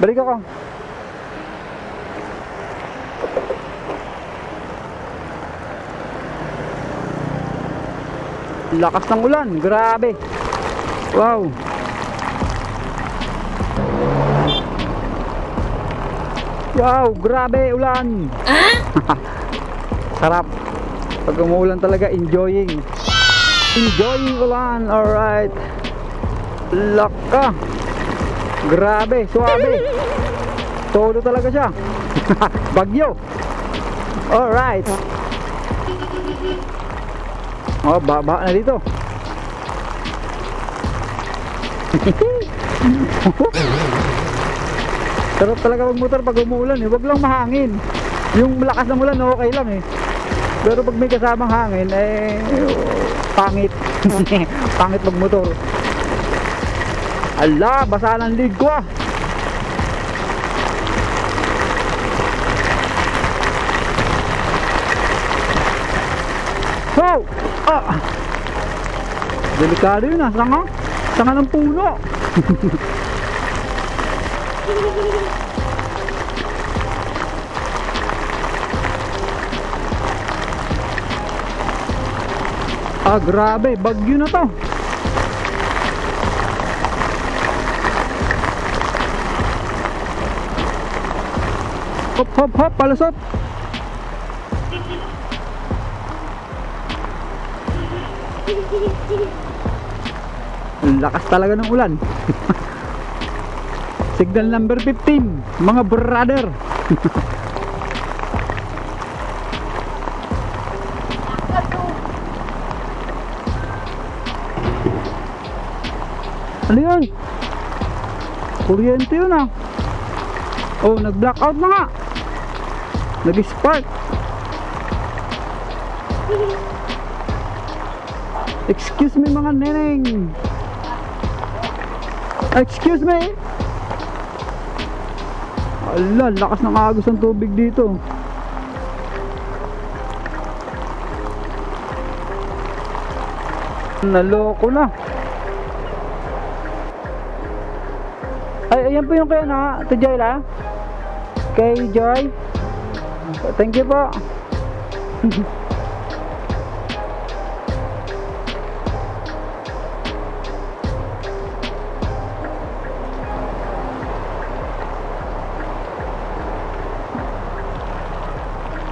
Balik ako. Lakas ng ulan, grabe. Wow. Wow, grabe ulan. Sarap. Pag umuulan talaga, enjoying. Enjoying ulan, alright. Laka. Grabe, suabe. Todo talaga siya. Bagyo. Alright. Oh, baba na dito. Sarap talaga magmotor pag umuulan eh. Huwag lang mahangin. Yung malakas ng ulan, okay lang eh. Pero pag may kasamang hangin, eh, pangit. pangit magmotor. Ala, basa ng lig ko ah. So, ah. Delikado yun ah, sanga. Sanga ng puno. Ah, grabe, bagyo na to. Hop, hop, hop, palusot. Ang lakas talaga ng ulan. Signal number 15, mga brother. Ano yun? Kuryente yun ah. Oh, nag-blackout na nga. Nag-spark. Excuse me mga neneng. Excuse me. Ala, lakas ng agos ng tubig dito. Naloko na. Ay, ayan po yung kaya na, to Joy la. Kay Joy. Thank you po.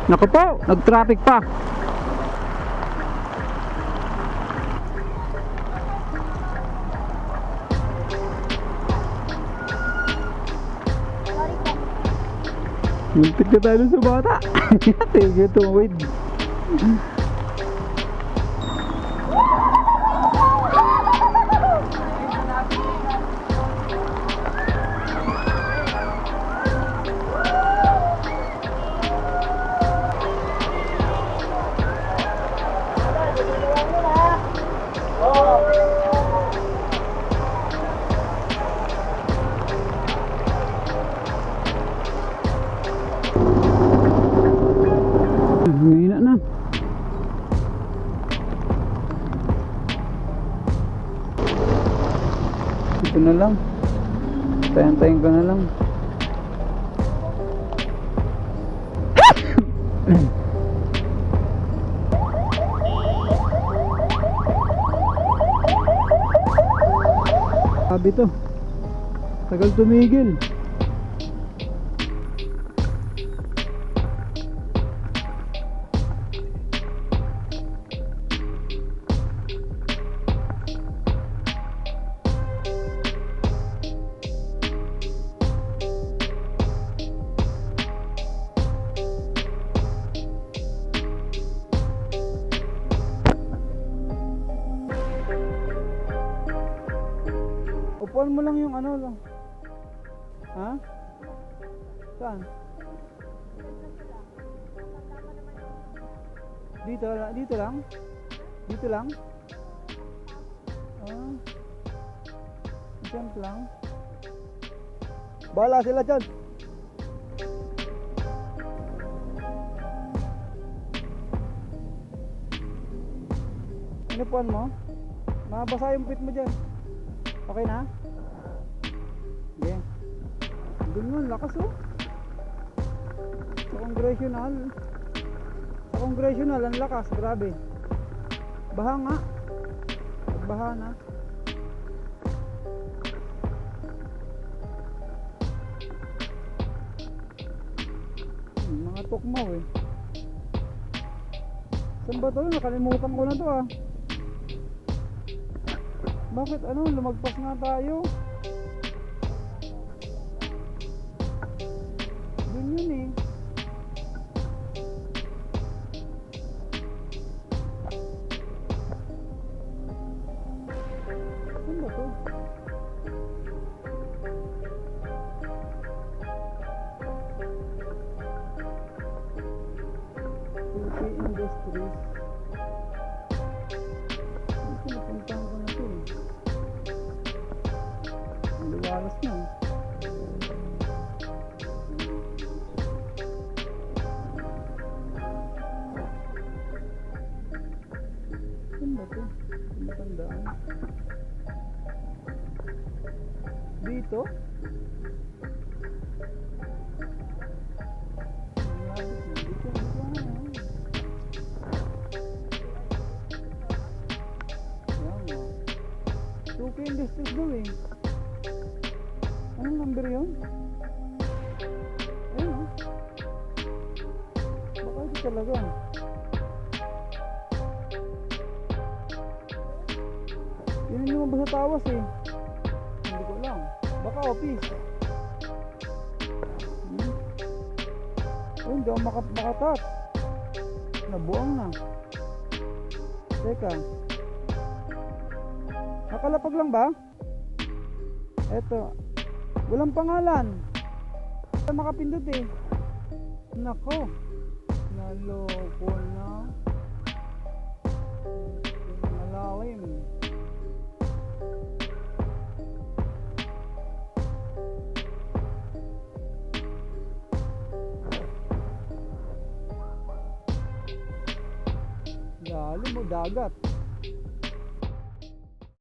Naku po, nag-traffic pa. Muntik na tayo sa bata. Tingin ito, na lang. Tayan-tayin ko na lang. Sabi to. Tagal tumigil. Upuan mo lang yung ano lang. Ha? Saan? Dito, la- dito lang? Dito lang? Ah. Diyan lang. Bala sila dyan. Inupuan mo? Mabasa yung pit mo dyan. Okay na? Sige. Ganun, lakas oh. Sa congressional. Sa congressional, ang lakas, grabe. Baha nga. Baha na. Hmm, Mga tukmaw eh. Saan ba to? Nakalimutan ko na to ah. Bakit ano? Lumagpas nga tayo. Puti Industries. Ano pinapuntahan ko na to eh. Ang liwalas na eh. Ba to? Tumatandaan. Dito? Malapit Daw eh. Anong number yun? Ayun o. Baka ito talaga. Yun yung lumabas sa tawas eh. Hindi ko alam. Baka office. Hmm. Oh, hindi ako maka makatat. Nabuang na. Teka. Nakalapag lang ba? Eto. Walang pangalan. Basta makapindot eh. Nako. Naloko na. Malalim. Lalim mo dagat.